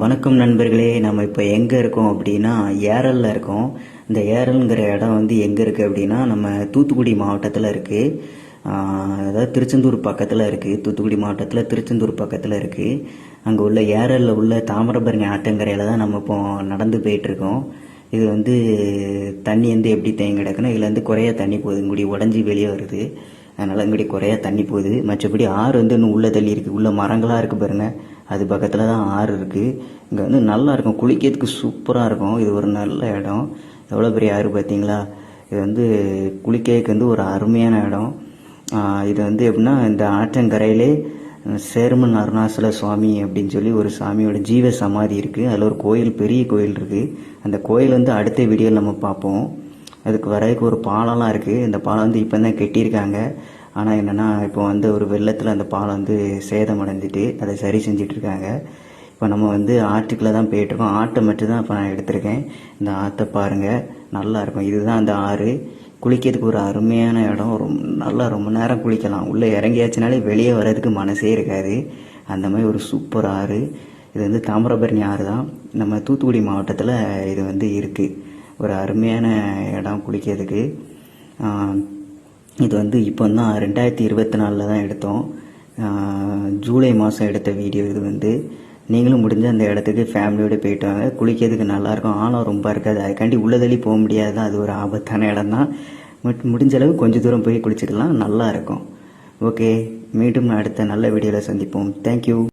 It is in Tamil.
வணக்கம் நண்பர்களே நம்ம இப்போ எங்கே இருக்கோம் அப்படின்னா ஏரலில் இருக்கோம். இந்த ஏரல்ங்கிற இடம் வந்து எங்கே இருக்குது அப்படின்னா நம்ம தூத்துக்குடி மாவட்டத்தில் இருக்குது அதாவது திருச்செந்தூர் பக்கத்தில் இருக்குது தூத்துக்குடி மாவட்டத்தில் திருச்செந்தூர் பக்கத்தில் இருக்குது அங்கே உள்ள ஏரலில் உள்ள தாமிரபரணி ஆட்டங்கரையில் தான் நம்ம இப்போ நடந்து போயிட்டுருக்கோம். இது வந்து தண்ணி வந்து எப்படி தேங்கி கிடக்குன்னா இதில் வந்து குறைய தண்ணி போகுது. இங்குடி உடஞ்சி வெளியே வருது. அதனால் இங்குடி குறைய தண்ணி போகுது. மற்றபடி ஆறு வந்து இன்னும் உள்ளே தள்ளி இருக்குது உள்ள மரங்களாக இருக்குது பாருங்கள் அது பக்கத்தில் தான் ஆறு இருக்குது இங்கே வந்து நல்லா இருக்கும். குளிக்கிறதுக்கு சூப்பராக இருக்கும். இது ஒரு நல்ல இடம். எவ்வளோ பெரிய ஆறு பார்த்தீங்களா? இது வந்து குளிக்கிறதுக்கு வந்து ஒரு அருமையான இடம். இது வந்து எப்படின்னா இந்த ஆற்றங்கரையிலே சேர்மன் அருணாசல சுவாமி அப்படின்னு சொல்லி ஒரு சாமியோட ஜீவ சமாதி இருக்குது அதில் ஒரு கோயில் பெரிய கோயில் இருக்குது அந்த கோயில் வந்து அடுத்த வீடியோவில் நம்ம பார்ப்போம். அதுக்கு வரதுக்கு ஒரு பாலம்லாம் இருக்குது இந்த பாலம் வந்து இப்போ தான் கட்டியிருக்காங்க. ஆனால் என்னென்னா இப்போ வந்து ஒரு வெள்ளத்தில் அந்த பாலம் வந்து சேதம் அடைஞ்சிட்டு அதை சரி செஞ்சிட்ருக்காங்க. இப்போ நம்ம வந்து ஆற்றுக்குள்ளே தான் போயிட்டுருக்கோம் ஆட்டை மட்டும் தான் இப்போ நான் எடுத்திருக்கேன். இந்த ஆற்றை பாருங்கள் நல்லா இருக்கும். இதுதான் அந்த ஆறு. குளிக்கிறதுக்கு ஒரு அருமையான இடம். ரொம்ப நல்லா ரொம்ப நேரம் குளிக்கலாம். உள்ளே இறங்கியாச்சுனாலே வெளியே வர்றதுக்கு மனசே இருக்காது. அந்த மாதிரி ஒரு சூப்பர் ஆறு. இது வந்து தாமிரபரணி ஆறு தான். நம்ம தூத்துக்குடி மாவட்டத்தில் இது வந்து இருக்குது ஒரு அருமையான இடம் குளிக்கிறதுக்கு. இது வந்து இப்போ தான் ரெண்டாயிரத்தி இருபத்தி நாலில் தான் எடுத்தோம். ஜூலை மாதம் எடுத்த வீடியோ இது வந்து. நீங்களும் முடிஞ்ச அந்த இடத்துக்கு ஃபேமிலியோடு போயிட்டு வாங்க. குளிக்கிறதுக்கு நல்லாயிருக்கும். ஆழம் ரொம்ப இருக்காது. அதுக்காண்டி உள்ளதள்ளி போக முடியாது அது ஒரு ஆபத்தான இடம் தான் முடிஞ்ச அளவு கொஞ்சம் தூரம் போய் குளிச்சுக்கலாம் நல்லா இருக்கும். ஓகே. மீண்டும் அடுத்த நல்ல வீடியோவில் சந்திப்போம். தேங்க்யூ